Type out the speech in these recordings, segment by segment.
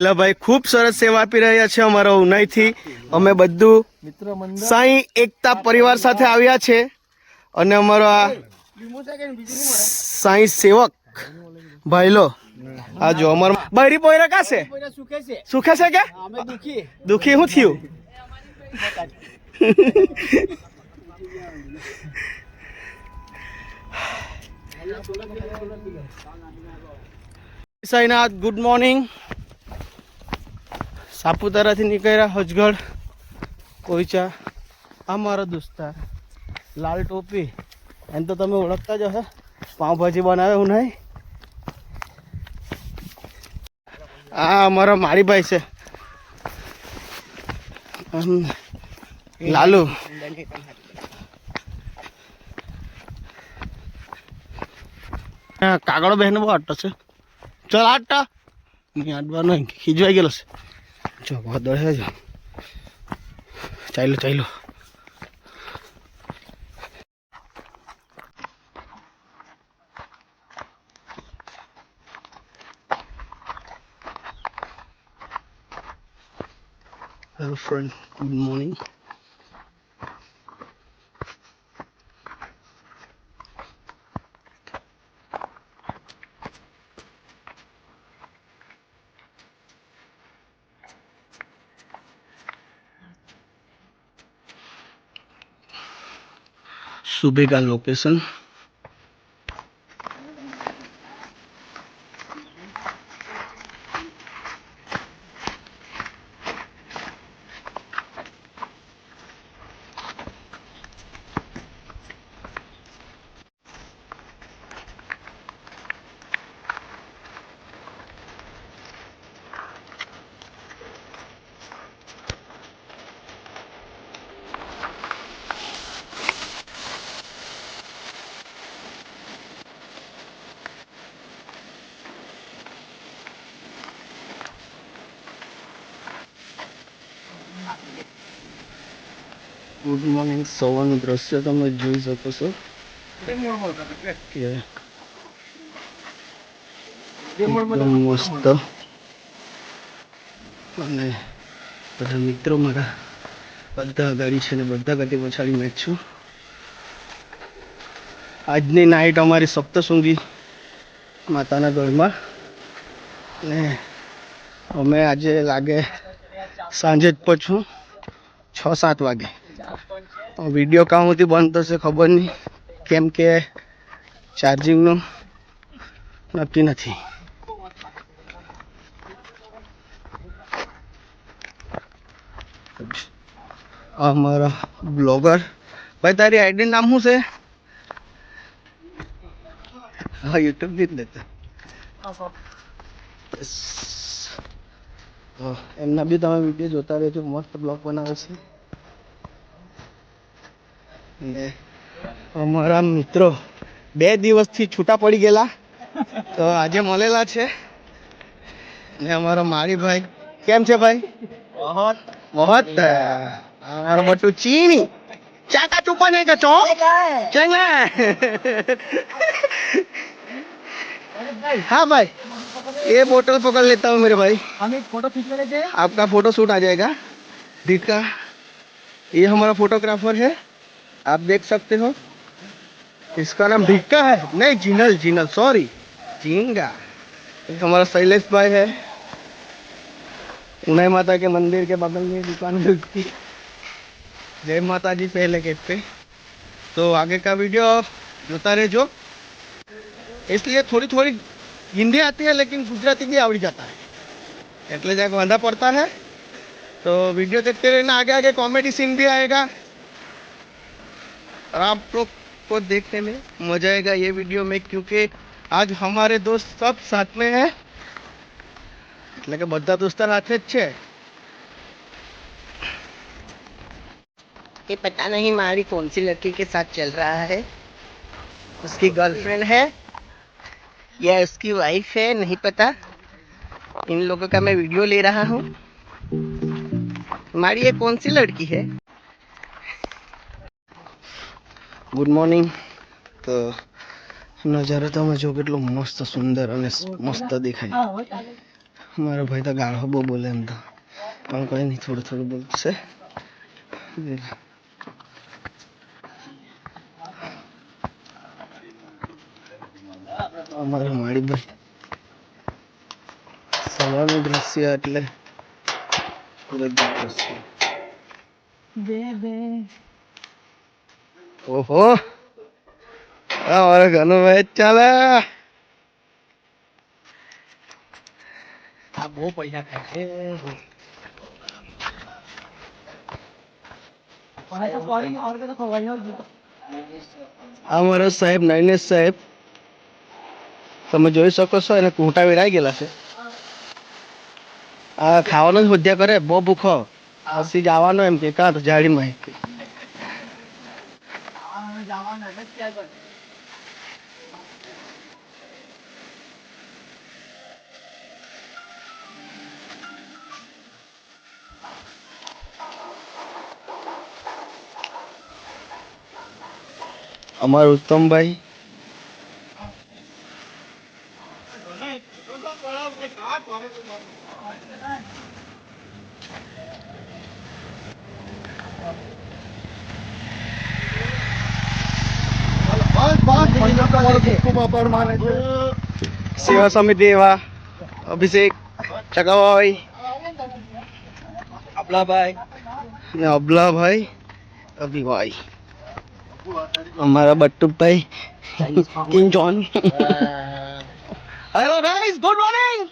એટલે ભાઈ, ખૂબ સરસ સેવા આપી રહ્યા છે અમારા ઉનાઈથી. અમે બધું સાઈ એકતા પરિવાર સાથે આવ્યા છે અને અમારો આ સાઈ સેવક. ભાઈલો આ જો અમારો બૈરી પોયરા કા છે? સુખે છે કે? દુખી શું થયું? સાઈનાથ ગુડ મોર્નિંગ સાપુતારાથી નીકળ્યા હજગઢ કોઈચા આ મારો દોસ્તાર. લાલ ટોપી. એમ તો તમે ઓળખતા જ હશે. પાઉંભાજી બનાવે હું નહીં. આ અમારો મારીભાઈ છે. લાલુ. કાગળો બહેન બહુ આટો છે. ચલ આટતા નહીં આટવાનો ખીજવાઈ ગયેલો છે. જો બહુ દોડે છે ચાલો ચાલો Hello friend, good morning. सुबह का लोकेशन ગુડ મોર્નિંગ સવારનું દ્રશ્ય તમે જોઈ શકો છો એકદમ મસ્ત અને બધા મિત્રો મારા બધા અગાડી છે ને બધા ગાડી પછાડી મેચ છું આજની નાઇટ અમારી સપ્તશૃંગી માતાના ગઢમાં ને અમે આજે લાગે સાંજે જ પહોંચું છ સાત વાગે વીડિયો કાં સુધી બંધ થશે ખબર નહીં. કેમ કે ચાર્જિંગનું નક્કી નથી. અમારા બ્લોગર. ભાઈ તારી આઈડી નામ શું છે? હા યુટ્યુબથી જ લેતા. એમના બી તમે વીડિયો જોતા રહેજો. મસ્ત બ્લોગ બનાવે છે. ને અમારા મિત્રો બે દિવસથી છૂટા પડી ગયેલા તો આજે મળેલા છે ને અમારો મારી ભાઈ કેમ છે ભાઈ બહોત બહોત અમારો મોટું ચીની ચાકા ચુપા નહીં ચો ચંગલા हाँ भाई ये बोतल पकड़ लेता हूँ मेरे भाई हम एक फोटो खींच रहे थे आपका फोटो शूट आ जाएगा ठीक का ये हमारा फोटोग्राफर है आप देख सकते हो इसका नाम भिक्का है नहीं जिनल जिनल सॉरी झींगा ये हमारा शैलेश भाई है उनाई माता के मंदिर के बगल में दुकान है उसकी जय माता जी पहले गेट पे तो आगे का वीडियो जोता रहो इसलिए थोड़ी थोड़ी हिंदी आती है लेकिन गुजराती भी आवड़ी जाता है એટલે જ્યાં વાંધા પડતા है तो वीडियो देखते रहना आगे आगे कॉमेडी सीन भी आएगा और आप लोग को देखने में मजा आएगा ये वीडियो में क्योंकि आज हमारे दोस्त सब साथ में है એટલે કે બધા દોસ્તાર હાથે જ છે ये पता नहीं हमारी कौन सी लड़की के साथ चल रहा है उसकी गर्लफ्रेंड है या उसकी वाइफ है नहीं पता इन लोगों का मैं वीडियो ले रहा हूँ हमारी ये कौन सी लड़की है ગુડ મોર્નિંગ તો નજારો તમે જો કેટલો મસ્ત સુંદર અને મસ્ત દેખાય. મારો ભાઈ તો ગાળો બહુ બોલે એમ તો. પણ કોઈ નહીં થોડું થોડું બોલશે. અમારા માળીભાઈ સવારનું દ્રશ્ય એટલે કુદરતી દ્રશ્ય. બે બે. ઓહો. અમારે ઘરનું મેચ ચાલે. આ બહુ પૈસા ખાય અમારો સાહેબ નયનેશ સાહેબ. તમે જોઈ શકો છો એને કૂંટા વેરાઈ ગયેલા છે. આ ખાવાનું જ હોદ્યા કરે બહુ ભૂખો. હસી જવાનો એમ કે કાં તો જાળીમાં અમારા ઉત્તમભાઈ. સેવા સમિતિ એવા અભિષેક ચકાભાઈ અબલાભાઈ. અબલાભાઈ અભિભાઈ અમારા બટ્ટુભાઈ king John. Hello guys good morning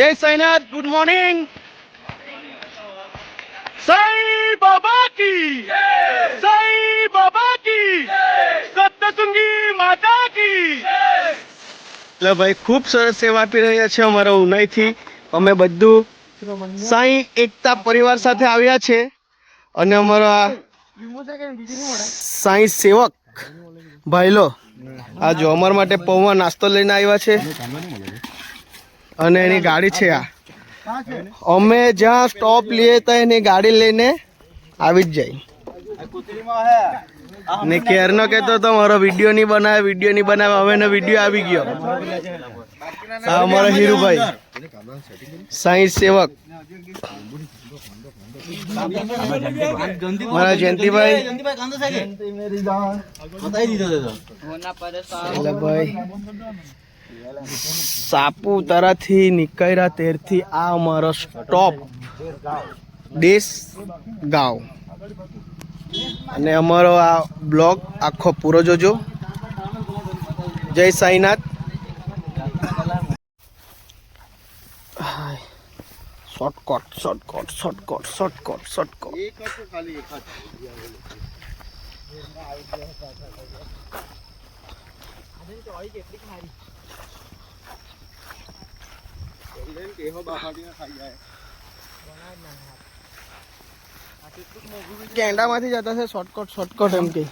જય સાઈનાથ ગુડ મોર્નિંગ સાઈ બાબા કી સાઈ બાબા કી સપ્તસુંગી માતા કી એટલે ભાઈ ખૂબ સરસ સેવા આપી રહ્યા છે અમારા ઉનાઈથી. અમે બધું સાઈ એકતા પરિવાર સાથે આવ્યા છે. અને અમારા સાઈ સેવક ભાઈલો, આ જો અમારા માટે પૌવા નાસ્તો લઈને આવ્યા છે. અને એની ગાડી છે આ. અમે જ્યાં સ્ટોપ લઈએ ત્યાં એની ગાડી લઈને આવી જ જાય. ને કેરનો કહેતો તો મારો વીડિયો નહીં બનાવે વીડિયો નહીં બનાવે હવે એનો વીડિયો આવી ગયો. હા અમારા હીરુભાઈ. સાંઈ સેવક. મારા જયંતિભાઈ. ભાઈ સાપુતારાથી નીકળ્યા તેરથી આ અમારો સ્ટોપ દેશ ગાંવ. અને અમારો આ બ્લોગ આખો પૂરો જોજો. જય Sainath. Shortcut shortcut shortcut shortcut shortcut કેન્ડામાંથી જતા છે શોર્ટકટ શોર્ટકટ એમ કે.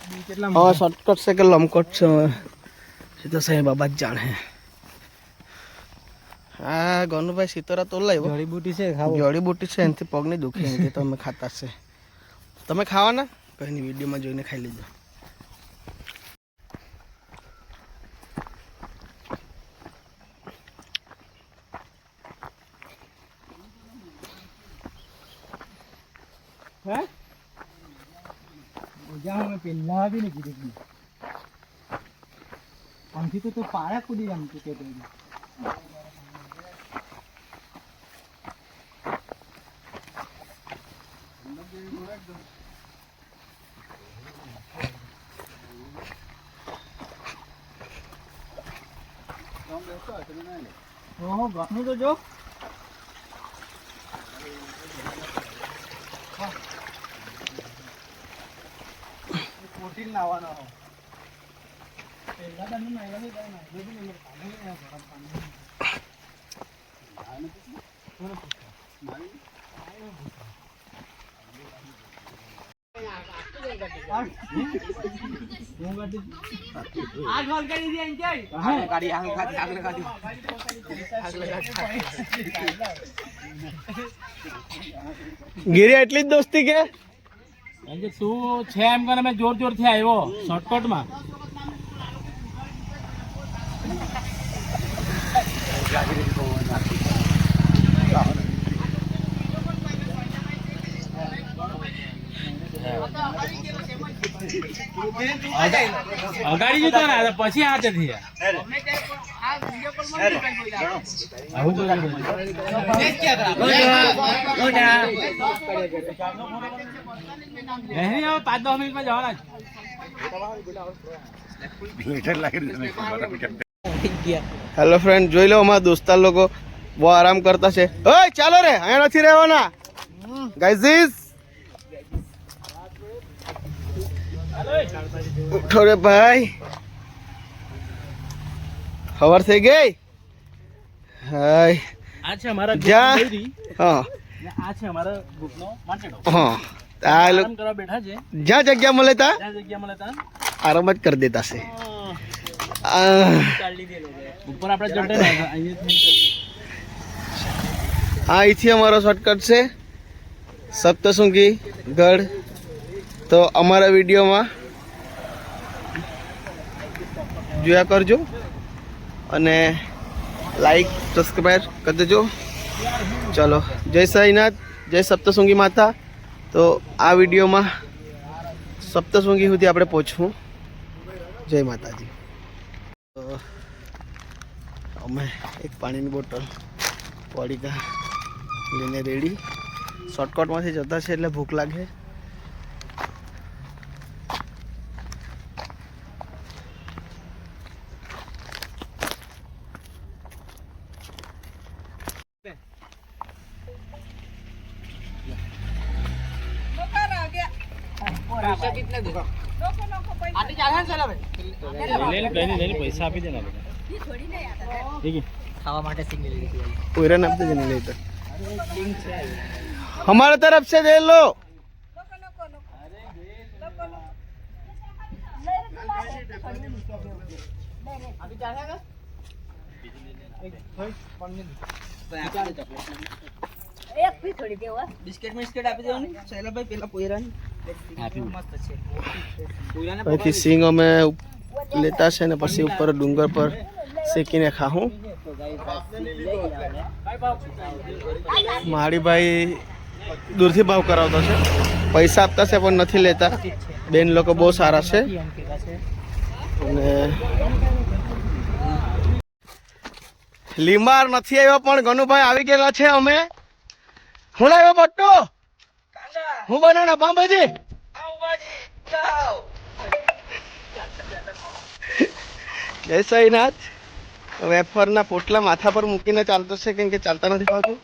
હા શોર્ટકટ છે કે લંબકટ છે એ તો સાહેબ બાબા જ જાણે. હા ગનુભાઈ સીતોરા તો લાવ્યો. જડીબુટી છે ખાવ. જડીબુટી છે એનાથી પગ નહીં દુખે એનાથી તમે ખાતા છે. તમે ખાવાના? કઈ વિડીયોમાં જોઈને ખાઈ લેજો હે ઓજા અમે પેલા આવી ને કીધું આમથી તો તું પાયા કૂદી આમ તું કે ઓહો તો જો. પ્રોટીન લાવવાનો. હો પહેલા તમે નાયલા નહીં કરે નાયલો બી નહીં પાણી ગરમ પાણી ગીરી એટલી જ દોસ્તી કે? કે તું છે એમ કરીને મેં જોર જોરથી આવ્યો શોર્ટકટમાં અગાડી જતો ને પછી હાથે થી આવું તો નહીં હવે પાંચ દસ મિનિટમાં જવાના જ. હેલો ફ્રેન્ડ જોઈ લો અમારા દોસ્તાર લોકો. બહુ આરામ કરતા છે. ઓય ચાલો રે અહીંયા નથી રહેવાના. ગાઈઝીસ ઉઠો રે ભાઈ. ખબર થઈ ગઈ? હાય. આ છે અમારા જ્યાં- હા. આ છે અમારા ગ્રુપનો હા. જ્યાં જગ્યા મળે ત્યાં આરામ જ કરી દેતા છે. આ અહીંથી અમારો શોર્ટકટ છે. સપ્તશૃંગી ગઢ. તો અમારા વિડીયોમાં જોયા કરજો અને લાઈક સબસ્ક્રાઈબ કરી દેજો. ચલો જય સાઈનાથ જય સપ્તશૃંગી માતા. તો આ વિડીયોમાં સપ્તશૃંગી સુધી આપણે પહોંચવું. જય માતાજી. તો અમે એક પાણીની બોટલ પડીકા લઈને રેડી. શોર્ટકટમાંથી જતા છે એટલે ભૂખ લાગે. પૈસા આપી દે કોઈરા નામ તો નહીં લેતા हमारे तरफ से दे लो બિસ્કિટ બિસ્કિટ આપી દેવાની શૈલાભાઈ પેલા પોયરાની મસ્ત છે અહીંથી સિંગ અમે ઉપ- લેતા છે ને પછી ઉપર ડુંગર પર શેકીને ખાવું માળીભાઈ દૂરથી ભાવ કરાવતો છે. પૈસા આપતા છે પણ નથી લેતા. બેન લોકો બહુ સારા છે. અને લીંબાર નથી આવ્યો પણ ગનુભાઈ આવી ગયેલા છે અમે. હું લાવ્યો પટ્ટો? હું બનાના બાંબાજી? જય સાઈનાથ. વેફરના પોટલા માથા પર મૂકીને ચાલતો છે કેમ કે ચાલતા નથી પાતું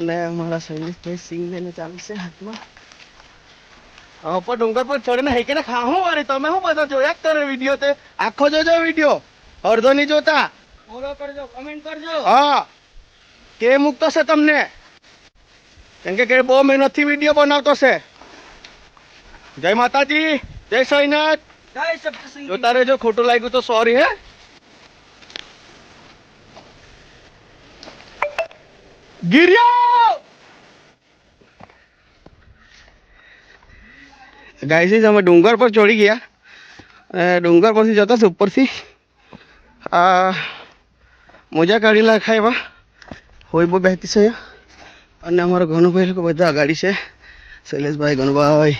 અને મારા શૈલેષભાઈ સિંગ લઈને ચાલશે હાથમાં. હા પણ ડુંગર પર ચડીને ખા ખાવું અરે તમે શું બધા જોયા જ કરે વીડિયો તે? આખો જોજો વીડિયો અડધો નહીં જોતા. ફોલો કરજો કમેન્ટ કરજો. હા. કે મૂકતો છે તમને? કેમ કે કે બહુ મહેનતથી વીડિયો બનાવતો છે. જય માતાજી જય સાઈનાથ. જય સપ્તસિંહ જો તારે જો ખોટું લાગ્યું તો સોરી હે ગિરિયો ગાઈઝ અમે ડુંગર પર ચડી ગયા અને ડુંગર પરથી જતા ઉપરથી આ મોજા કાઢી નાખાય એવા હોય બહુ બેહતી છે અને અમારા ઘનુભાઈ લોકો બધા અગાડી છે શૈલેષભાઈ ગણભાઈ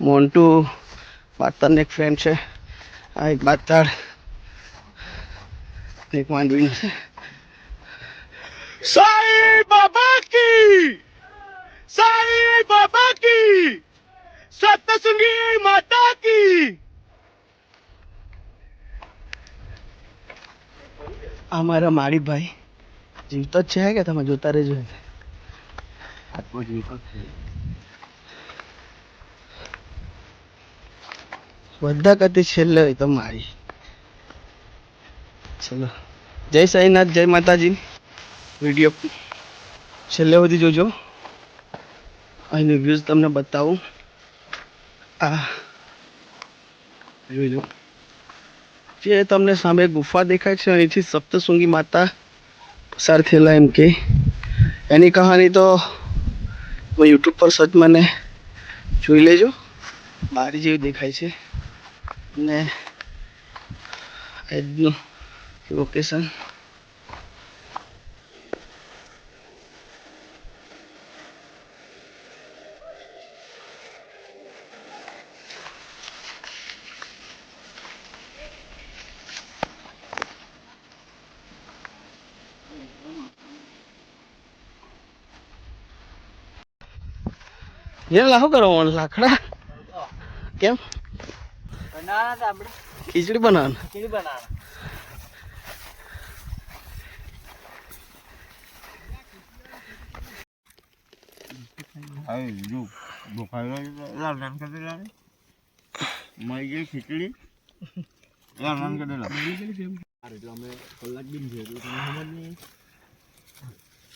મોન્ટુ બાતરને એક ફ્રેન્ડ છે. આ એક બાતાડ એક માંડવી છે. સાઈ બાબા કી! સાઈ બાબા કી! સપ્તસુંગી માતા કી! આ મારા માળીભાઈ જીવતો જ છે કે તમે જોતા રહેજો બધા કરતી છેલ્લે હોય તો મારી. ચલો. જય સાઈનાથ, જય માતાજી. વીડિયો છેલ્લે સુધી જોજો. અહીંની વ્યૂઝ તમને બતાવું. આ જોઈ જે તમને સામે ગુફા દેખાય છે, અહીંથી સપ્તશૃંગી માતા પસાર થયેલા એમ કે. એની કહાની તો યુટ્યુબ પર સર્ચ મને જોઈ લેજો. બારી જેવી દેખાય છે. ને આજનું લોકેશન યાર લાહો કરો લાકડા? કેમ? બનાવવાના હતા આપણે. ખીચડી બનાવવાનું ખીચડી બનાવવાના ખીચડી.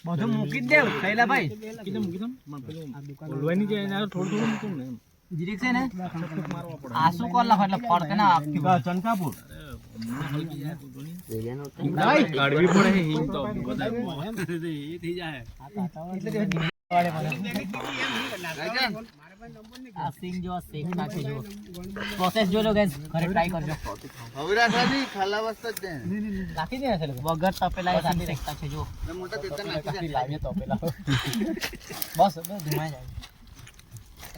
બધું મૂકી જ દેવ ભાઈ. બોલવાની છે થોડું થોડું મૂકું ને જીરીક છે ને? આસુ કોલ લખો એટલે ફળ કે ના આપકી ચંકાપુર કાઢવી પડે હિંગ તો. એ થઈ જાય. આ સિંગ જો શેક નાખે જો પ્રોસેસ જોજો ગાઈસ ઘરે ટ્રાય કરજો. હવે રાખવાની ખાલા વસ્તુ જ દે નાખી દે છે વગર તપેલા સાથે શેકતા છે જો મોટા તેતર કાકી લાવીએ તપેલા. બસ બસ ધુમાઈ જાય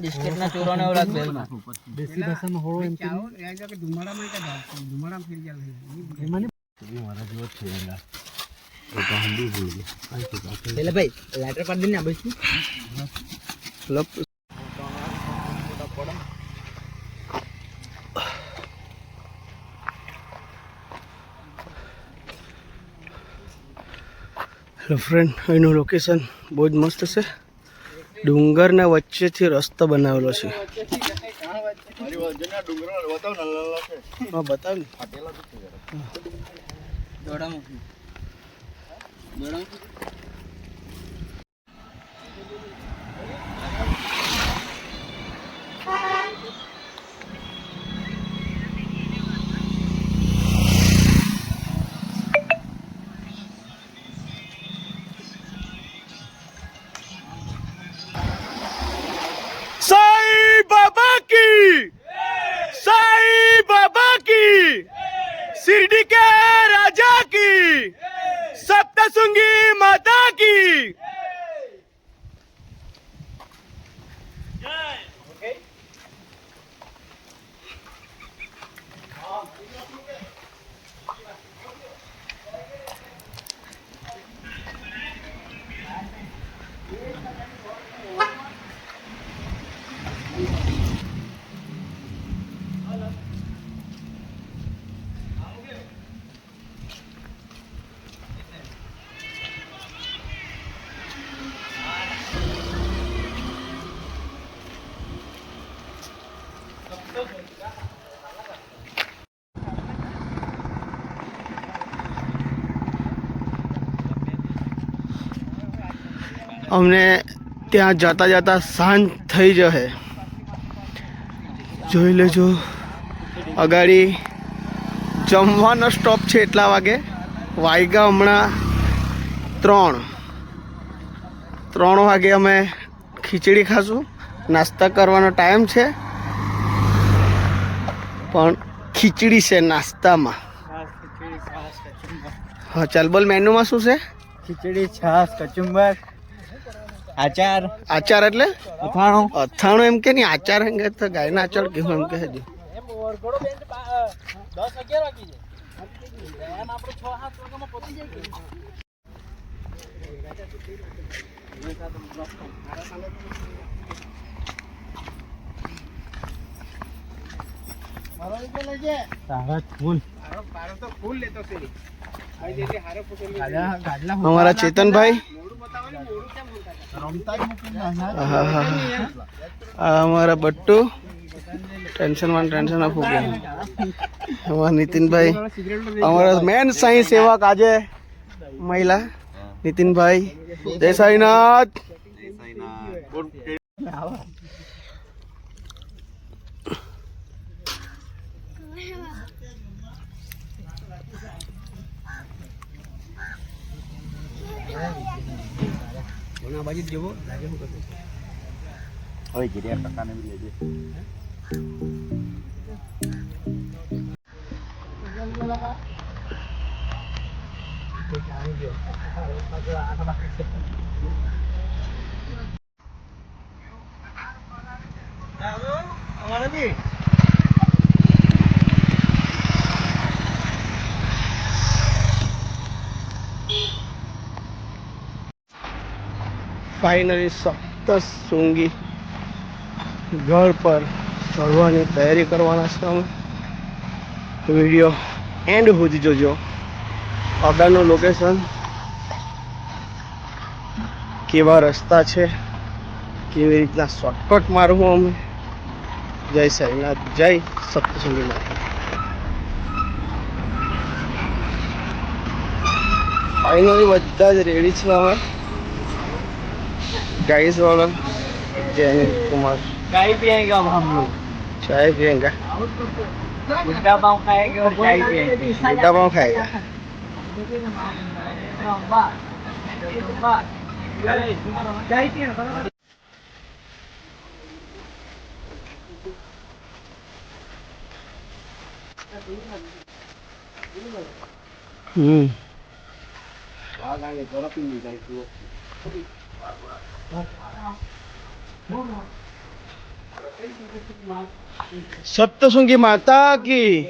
બિસ્કિટ ના ચોરો ને બેલમાં દેશી ભાષામાં હોળો એમ કે એટલે ભાઈ લાઈટર પર દઈને બેસી લપ. હેલો ફ્રેન્ડ અહીંનું લોકેશન બહુ જ મસ્ત છે. ડુંગરના વચ્ચેથી રસ્તો બનાવેલો છે. બતાવ ને. સુંગી માતા કી અમને ત્યાં જતા જતા શાંત થઈ જશે. જોઈ લેજો. અગાડી જમવાનો સ્ટોપ છે એટલા વાગે. વાગ્યા હમણાં ત્રણ. ત્રણ વાગે અમે ખીચડી ખાશું. નાસ્તા કરવાનો ટાઈમ છે. પણ ખીચડી છે નાસ્તામાં. હા ચાલ બોલ મેનુમાં શું છે? ખીચડી છાસ કચુંબર. આચાર. આચાર એટલે? અથાણું. અથાણું એમ કે નહીં આચાર એમ કે તો ગાયના આચાર કેવું એમ કે છે તારા ફૂલ. તારો તો ફૂલ લેતો છ. જાય અમારા ચેતનભાઈ. અમારા બટ્ટુ. ટેન્શનમાં ટેન્શન આપવું કે અમારા નીતિનભાઈ. અમારા મેન સાઈ સેવક આજે મહિલા. નીતિનભાઈ. જય સાઈનાથ. બાજુ જ જેવો લાગે હું કરતો હવે ગિરિયા કાકાને બી લેજે અમારે ફાઇનલી સપ્તશૃંગી ઘર પર ચડવાની તૈયારી કરવાના છે અમે. વીડિયો એન્ડ સુધી જોજો. આગળનું લોકેશન કેવા રસ્તા છે, કેવી રીતના શોર્ટકટ મારવું અમે. જય સાઈનાથ, જય સપ્તશૃંગી માતા. ફાઇનલી બધા જ રેડી છે અમે. गाइस वाला जय कुमार चाय पियेंगे अब हम लोग चाय पियेगा गुड्डा पाव खाएंगे और चाय पियेंगे बुड्ढा पाव खाएगा चाय पिए हम्म सप्तशृंगी સપ્તશૃંગી માતા કી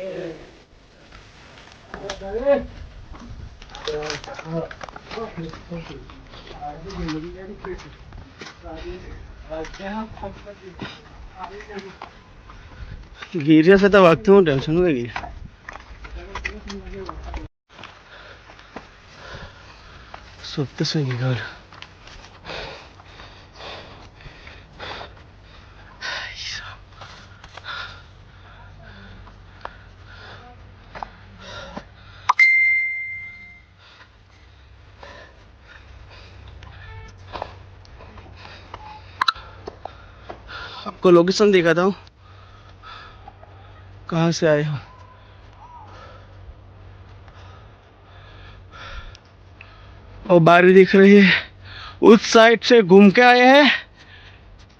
ગીર્યા સાથે વાગતું હું ટેન્શન હોય ગીર સપ્તશૃંગી ઘર आपको लोकेशन दिखाता हूँ कहाँ से आए हो और बारी दिख रही है उस साइड से घूम के आए हैं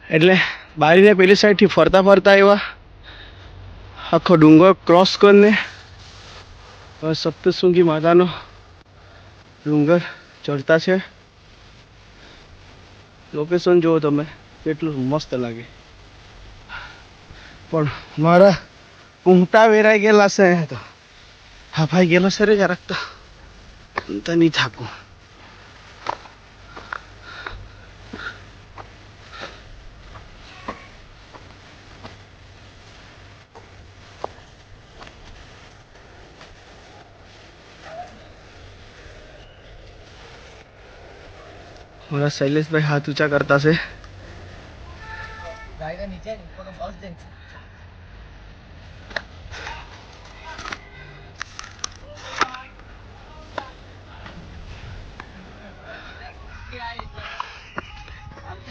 એટલે બારીને પેલી સાઈડથી ફરતા ફરતા આવ્યા આખો ડુંગર ક્રોસ કરીને હવે સપ્તશૃંગી માતાનો ડુંગર ચડતા છે લોકેશન જુઓ તમે કેટલું મસ્ત લાગે પણ મારા પૂંગતા વેરાઈ ગયેલા છે. તો હા, ભાઈ, ગયેલો છે રે જરાક તો. નહીં થાકું. મારા શૈલેષભાઈ હાથ ઊંચા કરતા છે. નીચે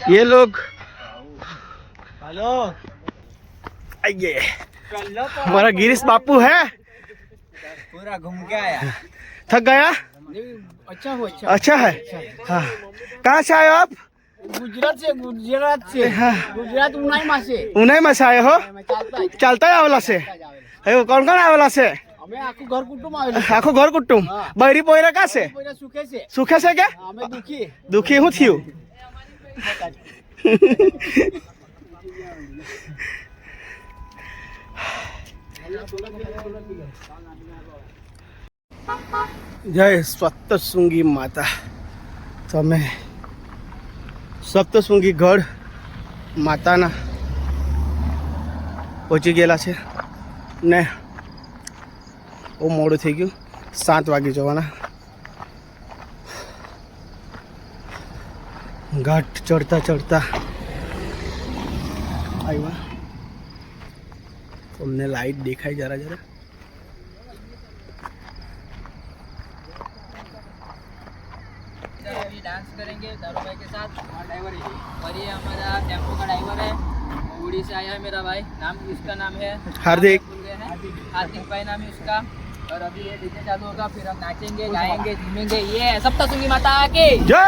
ये लोग। हेलो। आइए। तो हमारा गिरीश बापू है। पूरा घूम के आया। थक गया? अच्छा हो अच्छा अच्छा है? अच्छा हाँ। कहाँ से आए आप? गुजरात से गुजरात से। हाँ। गुजरात उनाई मा से। उनाई मा से आए हो? चलता है अवला से? अरे कौन कौन है अवला से? आखो घर कुटुम आखो घर कुटुम हाँ। बैरी पोयरा कहाँ से? सुखे से। सुखे से क्या? हाँ, दुखी। दुखी हूँ थी જય સપ્તશૃંગી માતા. તમે સપ્તશૃંગી ગઢ માતાના પહોંચી ગયેલા છે ને બહુ મોડું થઈ ગયું. સાત વાગે જવાના. ઘાટ ચડતા ચડતા આવ્યા તમને લાઈટ દેખાય જરા જરા अभी डांस करेंगे दारू भाई के साथ हमारा ड्राइवर है और ये हमारा टेम्पो का ड्राइवर है उड़ी से आया है मेरा भाई नाम इसका नाम है हार्दिक। भूल गए हैं हार्दिक भाई नाम है उसका और अभी ये डीजे चालू होगा फिर हम नाचेंगे गाएंगे झूमेंगे ये सप्तशृंगी माता की જય